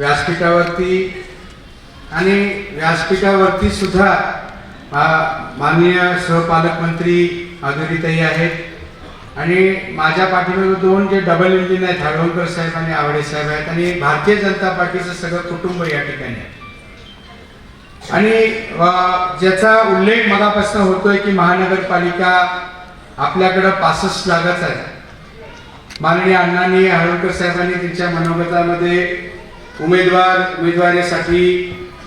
व्यासपीठावरती आणि व्यासपीठावरती सुद्धा माननीय सहपालकमंत्री माधुरीताई आहेत. आणि माझ्या पाठीमागे दोन जे डबल इंजिन आहेत हळवणकर साहेब आणि आवडे साहेब आहेत आणि भारतीय जनता पार्टीचं सगळं कुटुंब या ठिकाणी आहे. आणि ज्याचा उल्लेख मगापासून होतोय की महानगरपालिका आपल्याकडं पासष्ट जागाच आहे. माननीय अण्णांनी हळवणकर साहेबांनी त्यांच्या मनोगतामध्ये उमेदवार उमेदवारीसाठी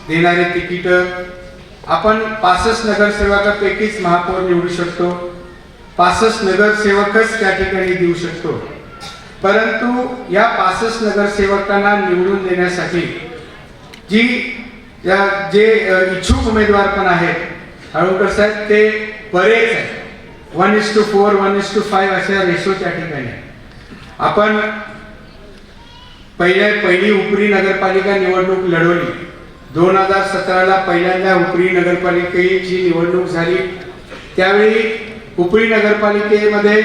देणारे तिकीट आपण पासष्ट नगरसेवकापैकीच महापौर निवडू शकतो. पासष्ट नगरसेवकच त्या ठिकाणी देऊ शकतो. परंतु या पासष्ट नगरसेवकांना निवडून देण्यासाठी जी या जे इच्छुक उमेदवार पण आहेत हळूकर साहेब ते बरेच आहेत. One is to four one is to five अशा रेशो त्या ठिकाणी आपण पहिल्या पहिली उपरी नगरपालिका निवडणूक लढवली. दोन हजार सतराला पहिल्यांदा उपरी नगरपालिकेची निवडणूक झाली. त्यावेळी उपरी नगरपालिकेमध्ये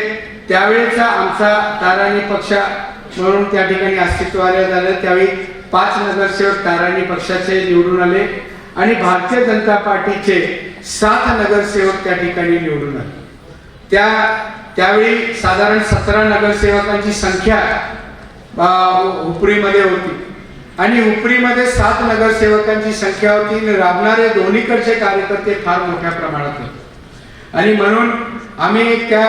त्यावेळेचा आमचा ताराणी पक्ष म्हणून त्या ठिकाणी अस्तित्वाला झालं. त्यावेळी पाच नगरसेवक ताराणी पक्षाचे निवडून आले आणि भारतीय जनता पार्टीचे सात नगरसेवक त्या ठिकाणी निवडून आले. त्या त्यावेळी साधारण सतरा नगरसेवकांची संख्या उपरीमध्ये होती. आणि उपरीमध्ये सात नगरसेवकांची संख्या होती आणि राबणारे दोन्हीकडचे कार्यकर्ते फार मोठ्या प्रमाणात होते. आणि म्हणून आम्ही त्या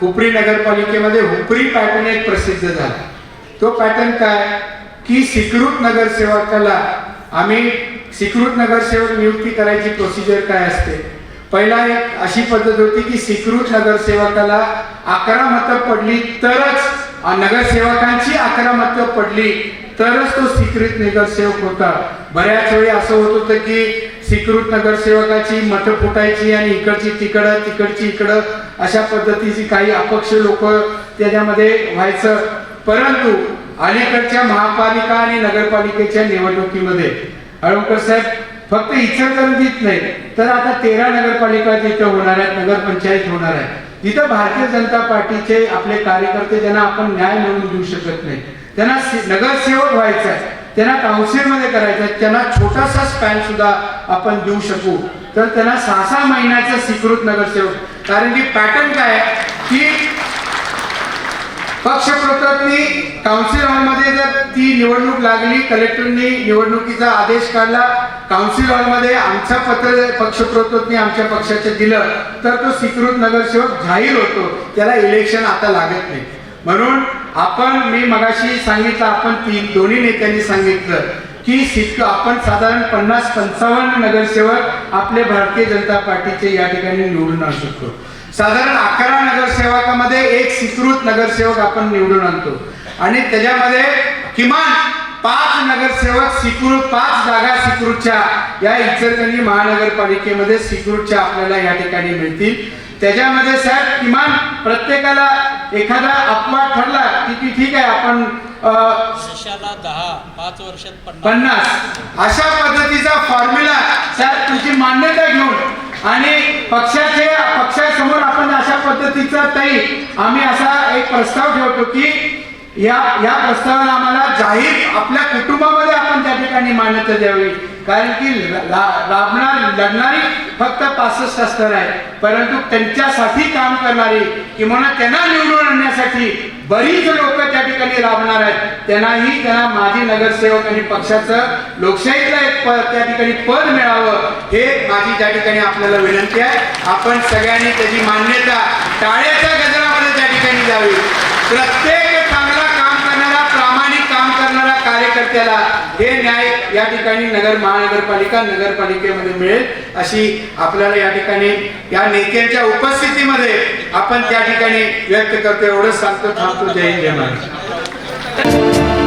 हुपरी नगरपालिकेमध्ये हुपरी पॅटर्न एक प्रसिद्ध झाला. तो पॅटर्न काय? की स्वीकृत नगरसेवकाला आम्ही स्वीकृत नगरसेवक नियुक्ती करायची प्रोसिजर काय असते? पहिला एक अशी पद्धत होती की स्वीकृत नगरसेवकाला अकरा मतं पडली तरच नगरसेवकांची आक्रमक पडली तरच तो स्वीकृत नगरसेवक होता. बऱ्याच वेळी असं होत होतं की स्वीकृत नगरसेवकाची मतं फुटायची आणि इकडची तिकडं तिकडची इकडं अशा पद्धतीची काही अपक्ष लोक त्याच्यामध्ये व्हायचं. परंतु अलीकडच्या महापालिका आणि नगरपालिकेच्या निवडणुकीमध्ये हळवकर साहेब फक्त इचलकरंजीत नाही तर आता तेरा नगरपालिका जिथं होणार आहेत नगरपंचायत होणार आहे. जिथं भारतीय जनता पार्टीचे आपले कार्यकर्ते ज्यांना आपण न्याय मिळवून देऊ शकत नाही त्यांना नगरसेवक व्हायचं आहे त्यांना काउन्सिलमध्ये करायचं आहे त्यांना छोटासा स्पॅन सुद्धा आपण देऊ शकू. तर त्यांना सहा सहा महिन्याचा स्वीकृत नगरसेवक. कारण की पॅटर्न काय आहे? की पक्षप्रतज्ञी काउन्सिल हॉलमध्ये जर ती निवडणूक लागली कलेक्टरनी निवडणुकीचा आदेश काढला काउन्सिल हॉलमध्ये आमचा पत्र पक्षप्रतज्ञी आमच्या पक्षाचे दिलं तर तो स्वीकृत नगरसेवक जाहीर होतो. त्याला इलेक्शन आता लागत नाही. म्हणून आपण मी मगाशी सांगितलं आपण ती दोन्ही नेत्यांनी सांगितलं. की सिक आपण साधारण पन्नास पंचावन्न नगरसेवक आपले भारतीय जनता पार्टीचे या ठिकाणी निवडून आणू शकतो. साधारण अकरा नगरसेवकामध्ये एक स्वीकृत नगरसेवक आपण निवडून आणतो. आणि त्याच्यामध्ये किमान पाच नगरसेवक स्वीकृत पाच जागा स्वीकृतच्या या इचलकरंजी महानगरपालिकेमध्ये स्वीकृतच्या आपल्याला या ठिकाणी मिळतील. त्याच्यामध्ये साहेब किमान प्रत्येकाला एखादा अपवाद ठरला की ठीक आहे आपण वर्षाला दहा पाच वर्षात पन्नास. अशा पद्धतीचा फॉर्म्युला साहेब तुमची मान्यता घेऊन आणि पक्षाचे पक्षासमोर आपण अशा पद्धतीचा ताई आम्ही असा एक प्रस्ताव ठेवतो की या या प्रस्तावाला आम्हाला जाहीर आपल्या कुटुंबामध्ये आपण त्या ठिकाणी मान्यता द्यावी. कारण की ला- ला- लाभणार लढणारी फक्त पासष्ट स्तर आहे. परंतु त्यांच्यासाठी काम करणारी किंवा त्यांना निवडून आणण्यासाठी बरीच लोक त्या ठिकाणी राबणार आहेत. त्यांनाही त्यांना माजी नगरसेवक आणि पक्षाचं लोकशाहीतलं एक पद त्या ठिकाणी पद मिळावं हे माझी त्या ठिकाणी आपल्याला विनंती आहे. आपण सगळ्यांनी त्याची मान्यता टाळ्याच्या गजरामध्ये त्या ठिकाणी द्यावी. प्रत्येक चांगला काम करणारा प्रामाणिक काम करणारा कार्यकर्त्याला हे न्याय या ठिकाणी नगर महानगरपालिका नगरपालिकेमध्ये मिळेल. अशी आपल्याला या ठिकाणी या नेत्यांच्या उपस्थितीमध्ये आपण त्या ठिकाणी व्यक्त करतो. एवढंच सांगतो थांबतो. जय हिंद जय महाराष्ट्र.